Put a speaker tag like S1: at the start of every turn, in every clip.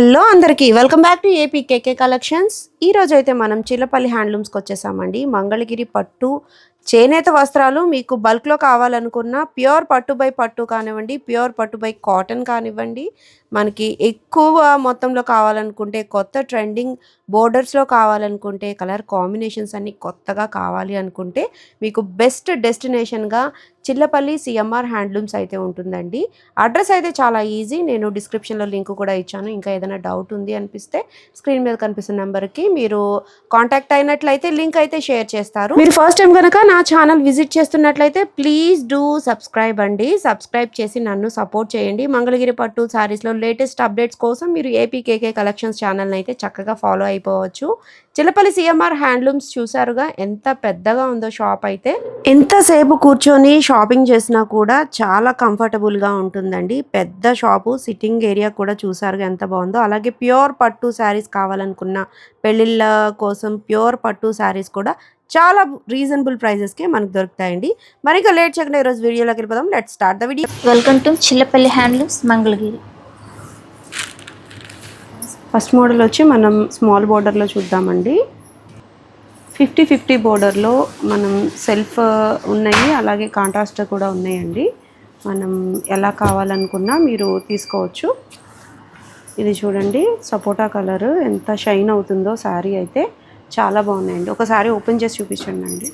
S1: Hello అందరికీ. Welcome back to AP KK collections ఈ అయితే మనం చిల్లపల్లి హ్యాండ్లూమ్స్కి వచ్చేసామండి. మంగళగిరి పట్టు చేనేత వస్త్రాలు మీకు బల్క్లో కావాలనుకున్న ప్యూర్ పట్టు బై పట్టు కానివ్వండి ప్యూర్ పట్టు బై కాటన్ కానివ్వండి మనకి ఎక్కువ మొత్తంలో కావాలనుకుంటే కొత్త ట్రెండింగ్ బోర్డర్స్లో కావాలనుకుంటే కలర్ కాంబినేషన్స్ అన్నీ కొత్తగా కావాలి అనుకుంటే మీకు బెస్ట్ డెస్టినేషన్గా చిల్లపల్లి సిఎంఆర్ హ్యాండ్లూమ్స్ అయితే ఉంటుందండి. అడ్రస్ అయితే చాలా ఈజీ. నేను డిస్క్రిప్షన్లో లింక్ కూడా ఇచ్చాను. ఇంకా ఏదైనా డౌట్ ఉంది అనిపిస్తే స్క్రీన్ మీద కనిపిస్తున్న నెంబర్కి మీరు కాంటాక్ట్ అయినట్లయితే లింక్ అయితే షేర్ చేస్తారు. మీరు ఫస్ట్ టైం కనుక నా ఛానల్ విజిట్ చేస్తున్నట్లయితే ప్లీజ్ డూ సబ్స్క్రైబ్ అండి. సబ్స్క్రైబ్ చేసి నన్ను సపోర్ట్ చేయండి. మంగళగిరి పట్టు సారీస్లో లేటెస్ట్ అప్డేట్స్ కోసం మీరు ఏపీకేకే కలెక్షన్స్ ఛానల్ని అయితే చక్కగా ఫాలో అయిపోవచ్చు. చిలపల్లి సిఎంఆర్ హ్యాండ్లూమ్స్ చూసారుగా ఎంత పెద్దగా ఉందో షాప్ అయితే. ఎంతసేపు కూర్చొని షాపింగ్ చేసినా కూడా చాలా కంఫర్టబుల్గా ఉంటుందండి. పెద్ద షాపు సిట్టింగ్ ఏరియా కూడా చూసారుగా ఎంత బాగుందో. అలాగే ప్యూర్ పట్టు శారీస్ కావాలనుకున్న పెళ్ళిళ్ళ కోసం ప్యూర్ పట్టు శారీస్ కూడా చాలా రీజనబుల్ ప్రైజెస్కి మనకు దొరుకుతాయండి. మరి ఇక లేట్ చేయకుండా ఈరోజు వీడియోలోకి వెళ్ళిపోదాం. Let start the video.
S2: Welcome to Chillapalli handlooms Mangalagiri.
S1: First model వచ్చి మనం స్మాల్ బోర్డర్లో చూద్దామండి. ఫిఫ్టీ ఫిఫ్టీ బోర్డర్లో మనం సెల్ఫ్ ఉన్నాయి అలాగే కాంట్రాస్ట్ కూడా ఉన్నాయండి. మనం ఎలా కావాలనుకున్నా మీరు తీసుకోవచ్చు. ఇది చూడండి సపోటా కలర్. ఎంత షైన్ అవుతుందో శారీ అయితే చాలా బాగున్నాయండి. ఒకసారి ఓపెన్ చేసి చూపించండి అండి.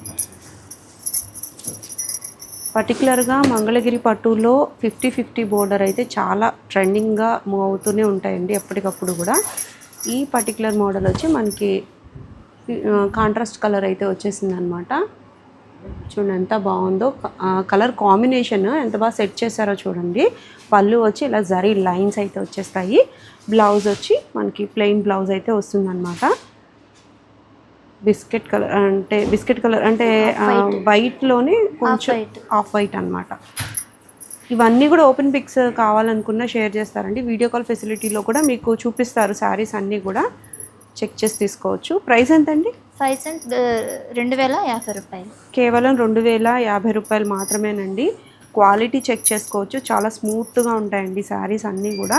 S1: పర్టికులర్గా మంగళగిరి పట్టులో ఫిఫ్టీ ఫిఫ్టీ బోర్డర్ అయితే చాలా ట్రెండింగ్గా మూవ్ అవుతూనే ఉంటాయండి ఎప్పటికప్పుడు కూడా. ఈ పర్టికులర్ మోడల్ వచ్చి మనకి కాంట్రాస్ట్ కలర్ అయితే వచ్చేసింది అనమాట చూడండి ఎంత బాగుందో. కలర్ కాంబినేషన్ ఎంత బాగా సెట్ చేశారో చూడండి. పళ్ళు వచ్చి ఇలా జరీ లైన్స్ అయితే వచ్చేస్తాయి. బ్లౌజ్ వచ్చి మనకి ప్లెయిన్ బ్లౌజ్ అయితే వస్తుందన్నమాట. బిస్కెట్ కలర్ అంటే బిస్కెట్ కలర్ అంటే వైట్లోనే కొంచెం. ఆఫ్ వైట్ అన్నమాట. ఇవన్నీ కూడా ఓపెన్ పిక్స్ కావాలనుకున్నా షేర్ చేస్తారండి. వీడియో కాల్ ఫెసిలిటీలో కూడా మీకు చూపిస్తారు శారీస్ అన్నీ కూడా. చెక్ చేసి తీసుకోవచ్చు. ప్రైస్ ఎంతండి?
S2: ఫైవ్ సెంట్ రెండు వేల యాభై రూపాయలు.
S1: కేవలం రెండు వేల యాభై రూపాయలు మాత్రమేనండి. క్వాలిటీ చెక్ చేసుకోవచ్చు. చాలా స్మూత్గా ఉంటాయండి శారీస్ అన్నీ కూడా.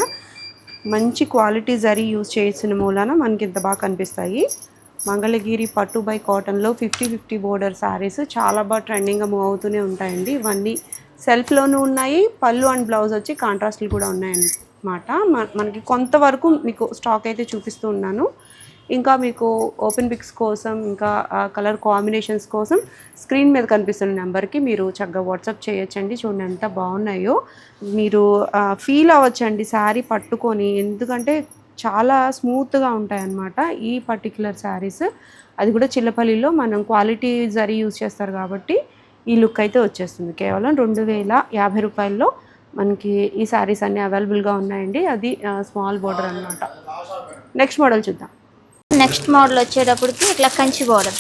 S1: మంచి క్వాలిటీ జరీ యూజ్ చేసిన మూలాన మనకి ఇంత బాగా కనిపిస్తాయి. మంగళగిరి పట్టు బై కాటన్లో ఫిఫ్టీ ఫిఫ్టీ బోర్డర్ శారీస్ చాలా బాగా ట్రెండింగ్గా మూవ్ అవుతూనే ఉంటాయండి. ఇవన్నీ సెల్ఫ్లోనూ ఉన్నాయి పళ్ళు అండ్ బ్లౌజ్ వచ్చి కాంట్రాస్ట్లు కూడా ఉన్నాయన్నమాట. మనకి కొంతవరకు మీకు స్టాక్ అయితే చూపిస్తూ ఉన్నాను. ఇంకా మీకు ఓపెన్ పిక్స్ కోసం ఇంకా కలర్ కాంబినేషన్స్ కోసం స్క్రీన్ మీద కనిపిస్తున్న నెంబర్కి మీరు చక్కగా వాట్సాప్ చేయొచ్చండి. చూడండి ఎంత బాగున్నాయో. మీరు ఫీల్ అవ్వచ్చండి శారీ పట్టుకొని. ఎందుకంటే చాలా స్మూత్గా ఉంటాయన్నమాట ఈ పర్టిక్యులర్ శారీస్ అది కూడా చిల్లపల్లిలో మనం క్వాలిటీ జరీ యూజ్ చేస్తారు కాబట్టి ఈ లుక్ అయితే వచ్చేస్తుంది. కేవలం రెండు వేల యాభై రూపాయల్లో మనకి ఈ శారీస్ అన్నీ అవైలబుల్గా ఉన్నాయండి. అది స్మాల్ బోర్డర్ అన్నమాట. నెక్స్ట్ మోడల్ చూద్దాం.
S2: నెక్స్ట్ మోడల్ వచ్చేటప్పటికి ఇట్లా కంచి బార్డర్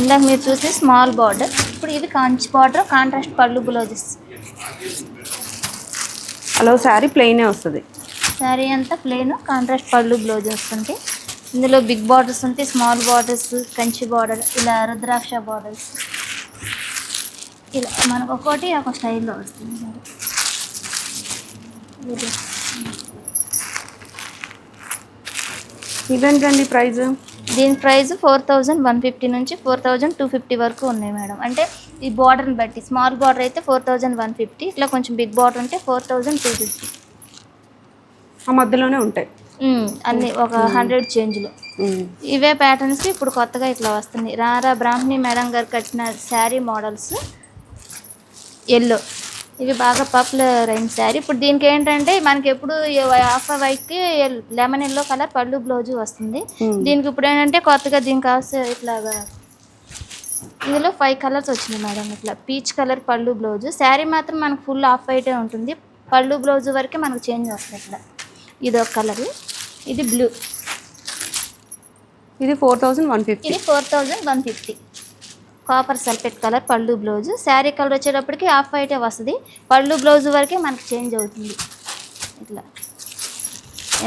S2: ఇందాక మీరు చూసి స్మాల్ బార్డర్ ఇప్పుడు ఇది Kanchi border contrast pallu blouses
S1: అలా శారీ ప్లెయినే వస్తుంది.
S2: శారీ అంతా ప్లెయిన్ కాంట్రాస్ట్ పళ్ళు బ్లౌజ్ వస్తుంటే ఇందులో బిగ్ బార్డర్స్ ఉంటాయి స్మాల్ బార్డర్స్ కంచి బార్డర్ ఇలా రుద్రాక్ష బార్డర్స్ ఇలా మనకు ఒక్కోటి ఒక స్టైల్లో వస్తుంది ఇది.
S1: ఇదేంటండి ప్రైస్
S2: దీని price four thousand one fifty నుంచి ఫోర్ థౌజండ్ టూ ఫిఫ్టీ వరకు ఉన్నాయి మేడం. అంటే ఈ బార్డర్ని బట్టి స్మాల్ బార్డర్ అయితే ఫోర్ థౌజండ్ వన్ ఫిఫ్టీ ఇట్లా కొంచెం బిగ్ బార్డర్ ఉంటే ఫోర్ థౌజండ్ టూ ఫిఫ్టీ.
S1: ఆ మధ్యలోనే ఉంటాయి.
S2: అన్ని ఒక హండ్రెడ్ చేంజ్లో. ఇవే ప్యాటర్న్స్ ఇప్పుడు కొత్తగా ఇట్లా వస్తున్నాయి. రారా బ్రాహ్మణి మేడం గారు కట్టిన శారీ మోడల్స్ ఎల్లో. ఇవి బాగా పాపులర్ అయిన శారీ. ఇప్పుడు దీనికి ఏంటంటే మనకి ఎప్పుడు off వైట్కి lemon yellow colour pallu blouse వస్తుంది. దీనికి ఇప్పుడు ఏంటంటే కొత్తగా దీనికి కావాల్సిన ఇట్లాగా ఇందులో ఫైవ్ కలర్స్ వచ్చినాయి మేడం ఇట్లా. Peach colour pallu blouse. Sari మాత్రం మనకు ఫుల్ ఆఫ్ వైటే ఉంటుంది. పళ్ళు బ్లౌజ్ వరకే మనకు చేంజ్ వస్తుంది ఇట్లా ఇది ఒక కలర్. ఇది బ్లూ.
S1: ఇది ఫోర్ థౌజండ్ వన్ ఫిఫ్టీ.
S2: ఇది four thousand one fifty. Copper sulphate colour pallu blouse sari colour వచ్చేటప్పటికి హాఫ్ వైటే వస్తుంది. పళ్ళు బ్లౌజ్ వరకే మనకి చేంజ్ అవుతుంది. ఇట్లా.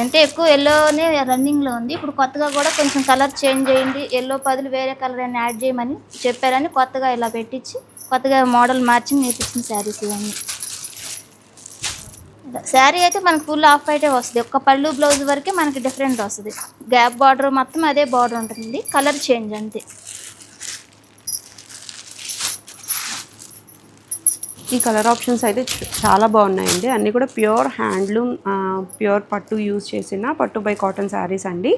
S2: అంటే ఎక్కువ ఎల్లోనే రన్నింగ్లో ఉంది. ఇప్పుడు కొత్తగా కూడా కొంచెం కలర్ చేంజ్ చేయండి ఎల్లో పదులు వేరే కలర్ అని యాడ్ చేయమని చెప్పారని కొత్తగా ఇలా పెట్టించి కొత్తగా మోడల్ మార్చి నేర్పించిన శారీస్ ఇవన్నీ. శారీ అయితే మనకు ఫుల్ ఆఫ్ వైటే వస్తుంది. ఒక్క పళ్ళు బ్లౌజ్ వరకే మనకి డిఫరెంట్ వస్తుంది. గ్యాప్ బార్డర్ మొత్తం అదే బార్డర్ ఉంటుంది. కలర్ చేంజ్ అంతే.
S1: ఈ కలర్ ఆప్షన్స్ అయితే చాలా బాగున్నాయండి. అన్నీ కూడా ప్యూర్ హ్యాండ్లూమ్ ప్యూర్ పట్టు యూజ్ చేసిన పట్టు బై కాటన్ శారీస్ అండి.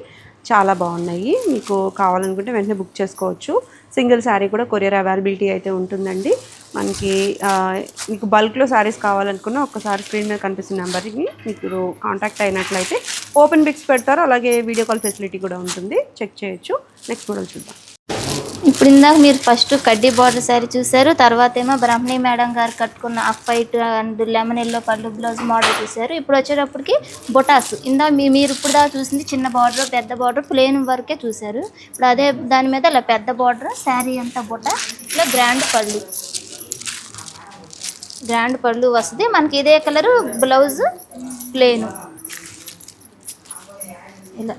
S1: చాలా బాగున్నాయి. మీకు కావాలనుకుంటే వెంటనే బుక్ చేసుకోవచ్చు. సింగిల్ శారీ కూడా కొరియర్ అవైలబిలిటీ అయితే ఉంటుందండి. మనకి మీకు బల్క్లో శారీస్ కావాలనుకున్న ఒక్కసారి స్క్రీన్ మీద కనిపిస్తున్న నెంబర్కి మీకు కాంటాక్ట్ అయినట్లయితే ఓపెన్ బిక్స్ పెడతారు. అలాగే వీడియో కాల్ ఫెసిలిటీ కూడా ఉంటుంది. చెక్ చేయొచ్చు. నెక్స్ట్ మోడల్ చూద్దాం.
S2: ఇప్పుడు ఇందాక మీరు ఫస్ట్ కడ్డీ బార్డర్ శారీ చూసారు తర్వాత ఏమో బ్రహ్మణి మేడం గారు కట్టుకున్న off white and lemon yellow pallu blouse model చూసారు ఇప్పుడు వచ్చేటప్పటికి బొటాస్. ఇందా మీ మీరు ఇప్పుడు దాకా చూసింది చిన్న బార్డర్ పెద్ద బార్డర్ ప్లేన్ వరకే చూసారు ఇప్పుడు అదే దాని మీద ఇలా పెద్ద బార్డర్ శారీ అంతా బొట ఇలా గ్రాండ్ పళ్ళు. గ్రాండ్ పళ్ళు వస్తుంది. మనకి ఇదే కలరు బ్లౌజ్ ప్లేను ఇలా.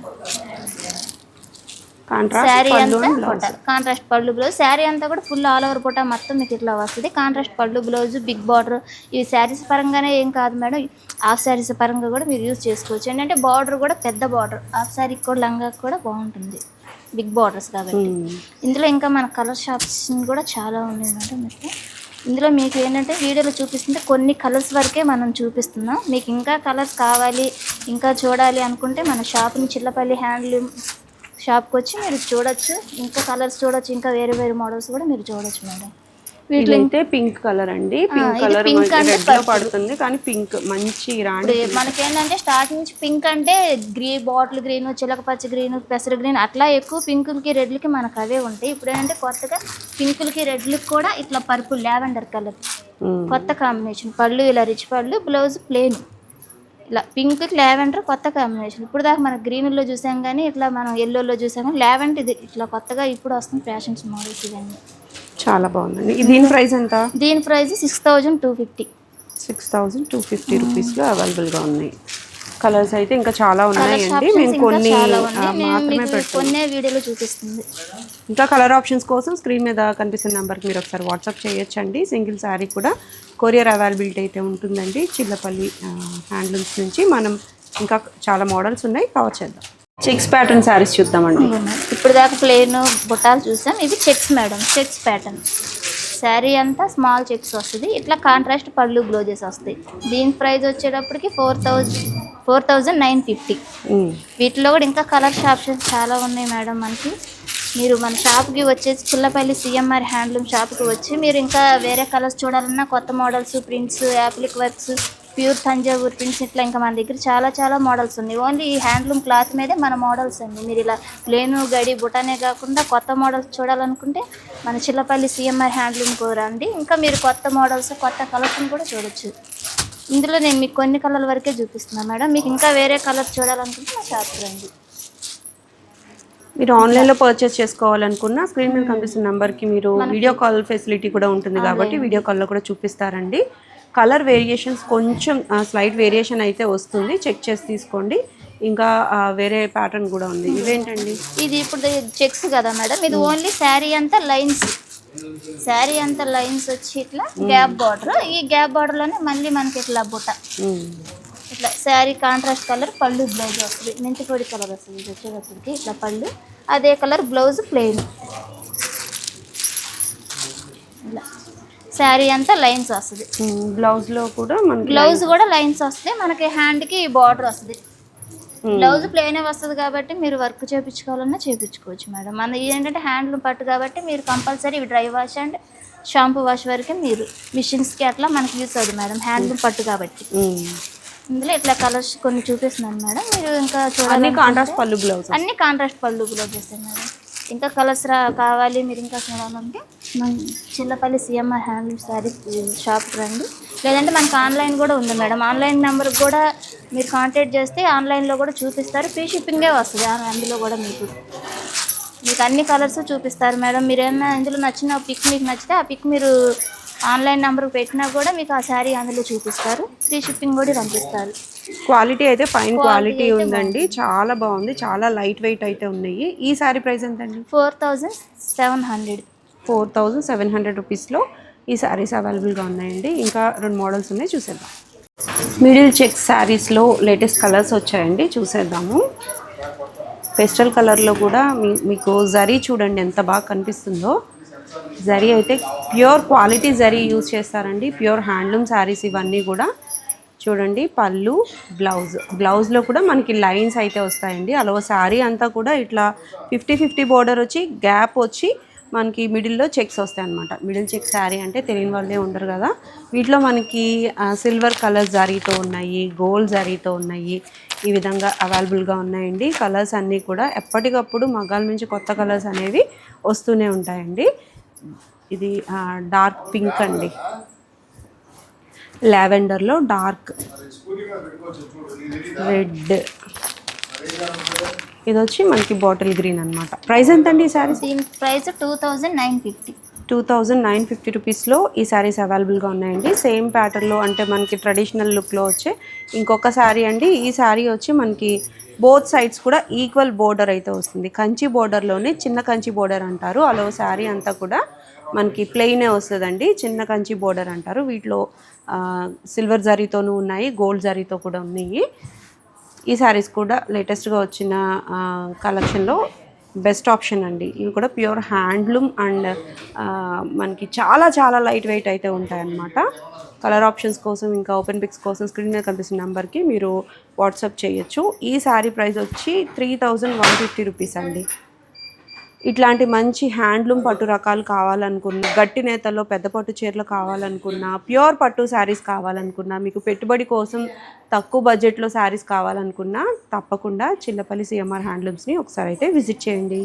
S2: శారీ అంతా కాంట్రాస్ట్ పళ్ళు బ్లౌజ్ శారీ అంతా కూడా ఫుల్ ఆల్ ఓవర్ బుట్ట మొత్తం మీకు ఇట్లా వస్తుంది. కాంట్రాస్ట్ పళ్ళు బ్లౌజ్ బిగ్ బార్డర్ ఇవి శారీస్ పరంగానే ఏం కాదు మేడం. హాఫ్ శారీస్ పరంగా కూడా మీరు యూజ్ చేసుకోవచ్చు. ఏంటంటే బార్డర్ కూడా పెద్ద బార్డర్ హాఫ్ శారీకి కూడా లంగాకి కూడా బాగుంటుంది. బిగ్ బార్డర్స్ కాబట్టి.
S1: Hmm.
S2: ఇందులో ఇంకా మన కలర్ షాప్స్ కూడా చాలా ఉన్నాయి మేడం మీకు. ఇందులో మీకు ఏంటంటే వీడియోలో చూపిస్తుంటే కొన్ని కలర్స్ వరకే మనం చూపిస్తున్నాం. మీకు ఇంకా కలర్స్ కావాలి ఇంకా చూడాలి అనుకుంటే మన షాప్ని చిల్లపల్లి హ్యాండ్లూమ్ షాప్కి వచ్చి మీరు చూడొచ్చు. ఇంకా కలర్స్ చూడొచ్చు. ఇంకా వేరే వేరే మోడల్స్ కూడా మీరు చూడొచ్చు మేడం. వీటిలో
S1: పింక్ కలర్ అండి. పింక్ కలర్
S2: pink అంటే.
S1: పడుతుంది. కానీ పింక్ మంచి రాణి
S2: ఇప్పుడు మనకేంటంటే స్టార్టింగ్ నుంచి పింక్ అంటే గ్రీ బాటిల్ గ్రీన్ చిలక పచ్చ గ్రీన్ పెసర గ్రీన్ అట్లా ఎక్కువ పింకులకి రెడ్లకి మనకు అవే ఉంటాయి. ఇప్పుడు ఏంటంటే కొత్తగా పింకులకి రెడ్లకి కూడా ఇట్లా పర్పుల్ లావెండర్ కలర్. కొత్త కాంబినేషన్. పళ్ళు ఇలా రిచ్ పళ్ళు బ్లౌజ్ ప్లేన్ ఇలా పింక్ లావెండర్ కొత్త కాంబినేషన్. ఇప్పుడు దాకా మనం గ్రీన్లో చూసాం కానీ ఇట్లా మనం ఎల్లోలో చూసాం కానీ లావెండర్ ఇది ఇట్లా కొత్తగా ఇప్పుడు వస్తుంది ఫ్యాషన్స్ మోడల్స్ ఇవన్నీ.
S1: చాలా బాగుందండి. దీని ప్రైస్ ఎంత?
S2: దీని price six thousand two fifty.
S1: Six thousand two fifty రూపీస్లో అవైలబుల్గా ఉన్నాయి. కలర్స్ అయితే ఇంకా చాలా ఉన్నాయండి మేము కొన్ని మాత్రమే
S2: కొన్నే వీడియోలో చూపిస్తుంది.
S1: ఇంకా కలర్ ఆప్షన్స్ కోసం స్క్రీన్ మీద కనిపిస్తున్న నెంబర్కి మీరు ఒకసారి వాట్సాప్ చేయొచ్చండి. సింగిల్ శారీ కూడా కొరియర్ అవైలబిలిటీ అయితే ఉంటుందండి. చిల్లపల్లి హ్యాండ్లూమ్స్ నుంచి మనం ఇంకా చాలా మోడల్స్ ఉన్నాయి. కవర్ చేద్దాం. చెక్స్ ప్యాటర్న్ శారీస్ చూద్దామండి.
S2: ఇప్పుడు దాకా ప్లేన్ బుట్టాలు చూసాం. ఇది checks madam. Checks pattern. Sari అంతా స్మాల్ చెక్స్ వస్తుంది. ఇట్లా కాంట్రాస్ట్ పళ్ళు బ్లౌజెస్ వస్తాయి. దీని ప్రైస్ వచ్చేటప్పటికి four thousand four thousand nine fifty. వీటిలో కూడా ఇంకా కలర్స్ ఆప్షన్స్ చాలా ఉన్నాయి మేడం మనకి. మీరు మన షాప్కి వచ్చేసి చిల్లపల్లి సిఎంఆర్ హ్యాండ్లూమ్ షాప్కి వచ్చి మీరు ఇంకా వేరే కలర్స్ చూడాలన్నా కొత్త models prints applique works pure Thanjavur prints ఇట్లా ఇంకా మన దగ్గర చాలా చాలా మోడల్స్ ఉన్నాయి. ఓన్లీ ఈ హ్యాండ్లూమ్ క్లాత్ మీదే మన మోడల్స్ అండి. మీరు ఇలా ప్లేను గడి బుటానే కాకుండా కొత్త మోడల్స్ చూడాలనుకుంటే మన చిల్లపల్లి సిఎంఆర్ హ్యాండ్లూమ్కి రండి. ఇంకా మీరు కొత్త మోడల్స్ కొత్త కలర్స్ని కూడా చూడొచ్చు. ఇందులో నేను మీకు కొన్ని కలర్ల వరకే చూపిస్తున్నాను మేడం. మీకు ఇంకా వేరే కలర్ చూడాలనుకుంటే మా షాప్కి రండి.
S1: మీరు ఆన్లైన్లో పర్చేస్ చేసుకోవాలనుకున్న స్క్రీన్ మీద కనిపిస్తున్న నెంబర్కి మీరు వీడియో కాల్ ఫెసిలిటీ కూడా ఉంటుంది కాబట్టి వీడియో కాల్లో కూడా చూపిస్తారండి. కలర్ వేరియేషన్స్ కొంచెం స్లైట్ వేరియేషన్ అయితే వస్తుంది. చెక్ చేసి తీసుకోండి. ఇంకా వేరే ప్యాటర్న్ కూడా ఉంది. ఇవేంటండి?
S2: ఇది ఇప్పుడు చెక్స్ కదా మేడం. ఇది ఓన్లీ శారీ అంతా లైన్స్. శారీ అంతా లైన్స్ వచ్చి ఇట్లా గ్యాప్ బార్డర్. ఈ గ్యాప్ బార్డర్లోనే మళ్ళీ మనకి ఇట్లా బుట్ట.
S1: మ్మ్.
S2: ఇట్లా శారీ కాంట్రాస్ట్ కలర్ పళ్ళు బ్లౌజ్ వస్తుంది. మెంతిపొడి కలర్ వస్తుంది. వచ్చేటప్పటికి ఇట్లా పళ్ళు. అదే కలర్ బ్లౌజ్ ప్లెయిన్ ఇలా శారీ అంతా లైన్స్ వస్తుంది.
S1: మ్మ్. బ్లౌజ్లో కూడా మనకి
S2: బ్లౌజ్ కూడా లైన్స్ వస్తాయి మనకి హ్యాండ్కి బార్డర్ వస్తుంది. బ్లౌజ్ ప్లేనే వస్తుంది కాబట్టి మీరు వర్క్ చేయించుకోవాలన్నా చేయించుకోవచ్చు మేడం మన ఏంటంటే హ్యాండ్లూమ్ పట్టు కాబట్టి మీరు compulsory dry wash and shampoo wash వరకే మీరు మిషన్స్కి అట్లా మనకి యూస్ అవుతుంది మేడం హ్యాండ్లూమ్ పట్టు కాబట్టి. ఇందులో ఇట్లా కలర్స్ కొన్ని చూపిస్తున్నాను మేడం మీరు ఇంకా
S1: అన్ని
S2: చూడాలి
S1: కాంట్రాస్ట్ పళ్ళు బ్లౌజ్
S2: అన్ని కాంట్రాస్ట్ పళ్ళు బ్లౌజ్ చేస్తాయి మేడం ఇంకా కలర్స్ రా కావాలి మీరు ఇంకా చూడాలంటే మన చిల్లపల్లి సిఎంఆర్ హ్యాండ్లూమ్ శారీ షాప్కి రండి. లేదంటే మనకు ఆన్లైన్ కూడా ఉంది మేడం. ఆన్లైన్ నెంబర్కి కూడా మీరు కాంటాక్ట్ చేస్తే ఆన్లైన్లో కూడా చూపిస్తారు. ఫ్రీ షిప్పింగే వస్తుంది. ఆ- అందులో కూడా మీకు మీకు అన్ని కలర్స్ చూపిస్తారు మేడం. మీరు ఏమైనా ఇందులో నచ్చిన పిక్ మీకు నచ్చితే ఆ పిక్ మీరు ఆన్లైన్ నెంబర్కి పెట్టినా కూడా మీకు ఆ శారీ అందులో చూపిస్తారు. ఫ్రీ షిప్పింగ్ కూడా పంపిస్తారు.
S1: క్వాలిటీ అయితే ఫైన్ క్వాలిటీ ఉందండి. చాలా బాగుంది. చాలా లైట్ వెయిట్ అయితే ఉన్నాయి. ఈ శారీ ప్రైస్ ఎంతండి?
S2: Four thousand seven hundred.
S1: Four thousand seven hundred రూపీస్లో ఈ శారీస్ అవైలబుల్గా ఉన్నాయండి. ఇంకా రెండు మోడల్స్ ఉన్నాయి. చూసేద్దాం. మిడిల్ చెక్ శారీస్లో లేటెస్ట్ కలర్స్ వచ్చాయండి. చూసేద్దాము. పెస్టల్ కలర్లో కూడా మీ మీకు జరీ చూడండి ఎంత బాగా కనిపిస్తుందో. జరీ అయితే ప్యూర్ క్వాలిటీ జరీ యూజ్ చేస్తారండి. ప్యూర్ హ్యాండ్లూమ్ శారీస్ ఇవన్నీ కూడా. చూడండి పళ్ళు బ్లౌజ్ బ్లౌజ్లో కూడా మనకి లైన్స్ అయితే వస్తాయండి. అలా శారీ అంతా కూడా ఇట్లా ఫిఫ్టీ ఫిఫ్టీ బోర్డర్ వచ్చి గ్యాప్ వచ్చి మనకి మిడిల్లో చెక్స్ వస్తాయి అనమాట మిడిల్ చెక్ శారీ అంటే తెలియని వాళ్ళే ఉండరు కదా. వీటిలో మనకి సిల్వర్ కలర్ జరీతో ఉన్నాయి గోల్డ్ జరీతో ఉన్నాయి ఈ విధంగా అవైలబుల్గా ఉన్నాయండి. కలర్స్ అన్నీ కూడా ఎప్పటికప్పుడు మగాల నుంచి కొత్త కలర్స్ అనేవి వస్తూనే ఉంటాయండి. ఇది డార్క్ పింక్ అండి. లావెండర్లో డార్క్. రెడ్. ఇది వచ్చి మనకి బాటిల్ గ్రీన్ అనమాట ప్రైస్ ఎంతండి ఈ శారీస్?
S2: దీని price two thousand nine fifty.
S1: Two thousand nine fifty రూపీస్లో ఈ శారీస్ అవైలబుల్గా ఉన్నాయండి. సేమ్ ప్యాటర్న్లో అంటే మనకి ట్రెడిషనల్ లుక్లో వచ్చే ఇంకొక శారీ అండి. ఈ శారీ వచ్చి మనకి బోత్ సైడ్స్ కూడా ఈక్వల్ బోర్డర్ అయితే వస్తుంది. కంచి బోర్డర్లోనే చిన్న కంచి బోర్డర్ అంటారు. అలో శారీ అంతా కూడా మనకి ప్లెయినే వస్తుందండి. చిన్న కంచి బోర్డర్ అంటారు. వీటిలో సిల్వర్ జరీతోనూ ఉన్నాయి గోల్డ్ జరీతో కూడా ఉన్నాయి. ఈ శారీస్ కూడా లేటెస్ట్గా వచ్చిన కలెక్షన్లో బెస్ట్ ఆప్షన్ అండి. ఇవి కూడా ప్యూర్ హ్యాండ్లూమ్ అండ్ మనకి చాలా చాలా లైట్ వెయిట్ అయితే ఉంటాయన్నమాట. కలర్ ఆప్షన్స్ కోసం ఇంకా ఓపెన్ పిక్స్ కోసం స్క్రీన్ మీద కనిపిస్తున్న నెంబర్కి మీరు వాట్సాప్ చేయొచ్చు. ఈ శారీ ప్రైస్ వచ్చి three thousand one fifty rupees అండి. ఇట్లాంటి మంచి హ్యాండ్లూమ్ పట్టు రకాలు కావాలనుకున్నా గట్టి నేతల్లో పెద్ద పట్టు చీరలు కావాలనుకున్నా ప్యూర్ పట్టు శారీస్ కావాలనుకున్నా మీకు పెట్టుబడి కోసం తక్కువ బడ్జెట్లో శారీస్ కావాలనుకున్నా తప్పకుండా చిల్లపల్లి సిఎంఆర్ హ్యాండ్లూమ్స్ని ఒకసారి అయితే విజిట్ చేయండి.